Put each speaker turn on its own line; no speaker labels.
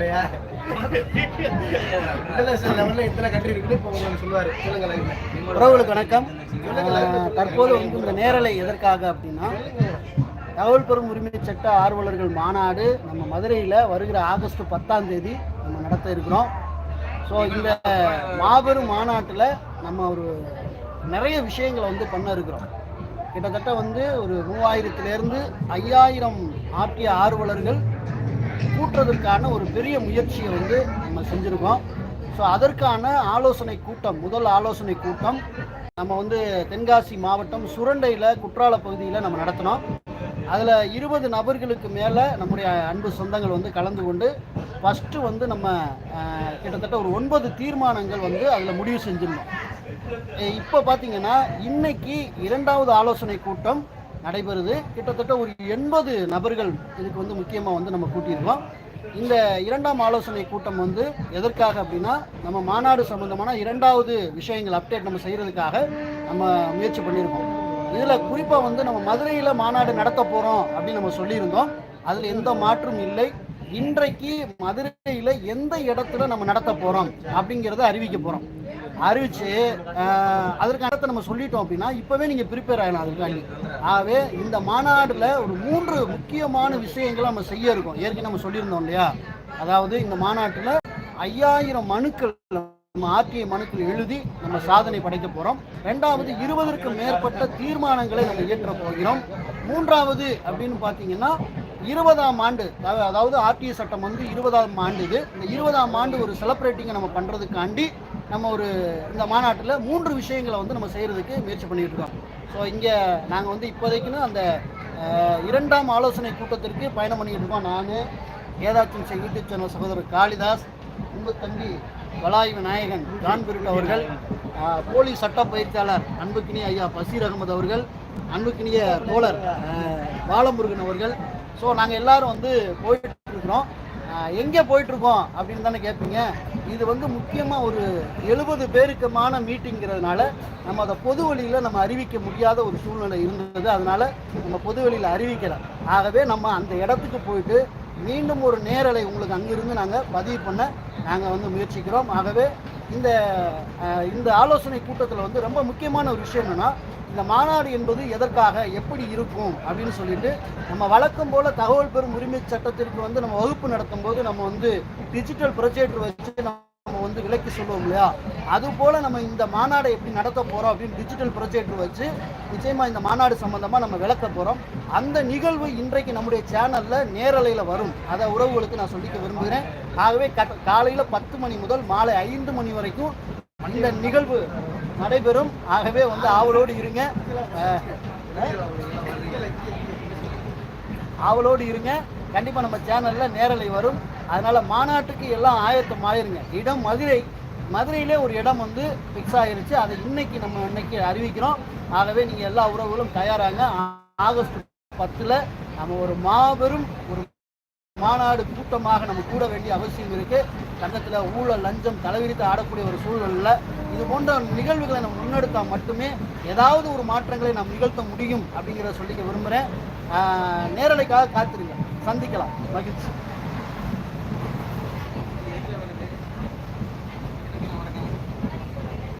இல்லையா? இன்டர்நேஷனல் லெவலில் இத்தனை கண்ட்ரி இருக்குன்னு இப்போ உங்களுக்கு சொல்லுவார். சொல்லுங்க
உறவுகளுக்கு வணக்கம். தற்போது வந்து இந்த நேரலை எதற்காக அப்படின்னா தகவல் பெறும் உரிமை சட்ட ஆர்வலர்கள் மாநாடு நம்ம மதுரையில் வருகிற ஆகஸ்ட் பத்தாம் தேதி நம்ம நடத்த இருக்கிறோம். ஸோ இந்த மாபெரும் மாநாட்டில் நம்ம ஒரு நிறைய விஷயங்களை வந்து பண்ண இருக்கிறோம். கிட்டத்தட்ட வந்து ஒரு மூவாயிரத்துலேருந்து ஐயாயிரம் ஆர்டிய ஆர்வலர்கள் கூட்டுறதற்கான ஒரு பெரிய முயற்சியை வந்து நம்ம செஞ்சுருக்கோம். ஸோ அதற்கான ஆலோசனை கூட்டம் முதல் ஆலோசனை கூட்டம் நம்ம வந்து தென்காசி மாவட்டம் சுரண்டையில் குற்றால பகுதியில் நம்ம நடத்தினோம். அதில் இருபது நபர்களுக்கு மேலே நம்முடைய அன்பு சொந்தங்கள் வந்து கலந்து கொண்டு ஃபஸ்ட்டு வந்து நம்ம கிட்டத்தட்ட ஒரு ஒன்பது தீர்மானங்கள் வந்து அதில் முடிவு செஞ்சிருந்தோம். இப்போ பார்த்தீங்கன்னா இன்னைக்கு இரண்டாவது ஆலோசனை கூட்டம் நடைபெறுது. கிட்டத்தட்ட ஒரு எண்பது நபர்கள் இதுக்கு வந்து முக்கியமாக வந்து நம்ம கூட்டியிருக்கோம். இந்த இரண்டாம் ஆலோசனை கூட்டம் வந்து எதற்காக அப்படின்னா நம்ம மாநாடு சம்பந்தமான இரண்டாவது விஷயங்கள் அப்டேட் நம்ம செய்கிறதுக்காக நம்ம முயற்சி பண்ணியிருக்கோம். இதில் குறிப்பாக வந்து நம்ம மதுரையில் மாநாடு நடத்த போகிறோம் அப்படின்னு நம்ம சொல்லியிருந்தோம். அதில் எந்த மாற்றும் இல்லை. இன்றைக்கு மதுரையில் எந்த இடத்துல நம்ம நடத்த போகிறோம் அப்படிங்கிறத அறிவிக்க போகிறோம் அறிவிச்சு அதற்கு அடுத்து நம்ம சொல்லிட்டோம் அப்படின்னா இப்போவே நீங்கள் ப்ரிப்பேர் ஆகணும் அதுக்காண்டி ஆகவே இந்த மாநாட்டில் ஒரு மூன்று முக்கியமான விஷயங்களை நம்ம செய்ய இருக்கோம். ஏற்கனவே நம்ம சொல்லியிருந்தோம் இல்லையா? அதாவது இந்த மாநாட்டில் ஐயாயிரம் மனுக்கள் நம்ம ஆர்டிஐ மனுக்கள் எழுதி நம்ம சாதனை படைக்க போகிறோம் ரெண்டாவது இருபதற்கும் மேற்பட்ட தீர்மானங்களை நம்ம இயற்ற போகிறோம். மூன்றாவது அப்படின்னு பார்த்தீங்கன்னா இருபதாம் ஆண்டு அதாவது- அதாவது ஆர்டிஐ சட்டம் வந்து இருபதாம் ஆண்டு இது. இந்த இருபதாம் ஆண்டு ஒரு செலிப்ரேட்டிங்கை நம்ம பண்ணுறதுக்காண்டி நம்ம ஒரு இந்த மாநாட்டில் மூன்று விஷயங்களை வந்து நம்ம செய்கிறதுக்கு முயற்சி பண்ணிகிட்டு இருக்கோம். ஸோ இங்கே நாங்கள் வந்து இப்போதைக்குன்னு அந்த இரண்டாம் ஆலோசனை கூட்டத்திற்கு பயணம் பண்ணிக்கிட்டு இருக்கோம். நான் ஏதாச்சும் செய் யூடியூப் சேனல் சகோதரர் காளிதாஸ் உங்கள் தம்பி வலாய் நாயகன் ஜான் பிரிட் அவர்கள் போலீஸ் சட்ட பயிற்சியாளர் அன்புக்கினி ஐயா பசீர் அகமது அவர்கள் அன்புக்கினிய தோழர் பாலமுருகன் அவர்கள். ஸோ நாங்கள் எல்லாரும் வந்து போயிட்டு இருக்கிறோம். எங்கே போயிட்டுருக்கோம் அப்படின்னு தானே கேட்பீங்க. இது வந்து முக்கியமாக ஒரு எழுபது பேருக்குமான மீட்டிங்கிறதுனால நம்ம அதை பொது வழியில் நம்ம அறிவிக்க முடியாத ஒரு சூழ்நிலை இருந்தது. அதனால் நம்ம பொது வழியில் அறிவிக்கல. ஆகவே நம்ம அந்த இடத்துக்கு போயிட்டு மீண்டும் ஒரு நேரலை உங்களுக்கு அங்கிருந்து நாங்கள் பதிவு பண்ண நாங்கள் வந்து முயற்சிக்கிறோம். ஆகவே இந்த இந்த ஆலோசனை கூட்டத்தில் வந்து ரொம்ப முக்கியமான ஒரு விஷயம் என்னென்னா இந்த மாநாடு என்பது எதற்காக எப்படி இருக்கும் அப்படின்னு சொல்லிட்டு நம்ம வழக்கம் போல் தகவல் பெறும் உரிமை சட்டத்திற்கு வந்து நம்ம வகுப்பு நடத்தும் போது நம்ம வந்து டிஜிட்டல் ப்ரொஜெக்டர் வச்சு நம்ம வந்து விலக்கி சொல்லுவோம் இல்லையா? அது போல் நம்ம இந்த மாநாடை எப்படி நடத்த போகிறோம் அப்படின்னு டிஜிட்டல் ப்ரொஜெக்டர் வச்சு நிச்சயமாக இந்த மாநாடு சம்மந்தமாக நம்ம விளக்க போகிறோம் அந்த நிகழ்வு இன்றைக்கு நம்முடைய சேனலில் நேரலையில் வரும். அதை உறவுகளுக்கு நான் சொல்லிக்க விரும்புகிறேன். ஆகவே க காலையில் பத்து மணி முதல் மாலை ஐந்து மணி வரைக்கும் இந்த நிகழ்வு நடைபெறும். ஆகவே வந்து ஆவலோடு இருங்க. ஆவலோடு இருங்க. கண்டிப்பாக நம்ம சேனலில் நேரலை வரும். அதனால் மாநாட்டுக்கு எல்லாம் ஆயத்தம் ஆயிருங்க. இடம் மதுரை. மதுரையிலே ஒரு இடம் வந்து ஃபிக்ஸ் ஆகிருச்சு அதை இன்னைக்கு நம்ம இன்னைக்கு அறிவிக்கிறோம். ஆகவே நீங்கள் எல்லா உறவுகளும் தயாராங்க. ஆகஸ்ட் பத்தில் நம்ம ஒரு மாபெரும் ஒரு மாநாடு கூட்டமாக நம்ம கூட வேண்டிய அவசியம் இருக்கு. சங்கத்தில் ஊழல் லஞ்சம் தலைவிரித்து ஆடக்கூடிய ஒரு சூழலில் இது போன்ற நிகழ்வுகளை நம்ம முன்னெடுத்தால் மட்டுமே ஏதாவது ஒரு மாற்றங்களை நாம் நிகழ்த்த முடியும் அப்படிங்கிறத சொல்லிக்க விரும்புகிறேன் நேரலைக்காக காத்திருங்க. சந்திக்கலாம். மகிழ்ச்சி.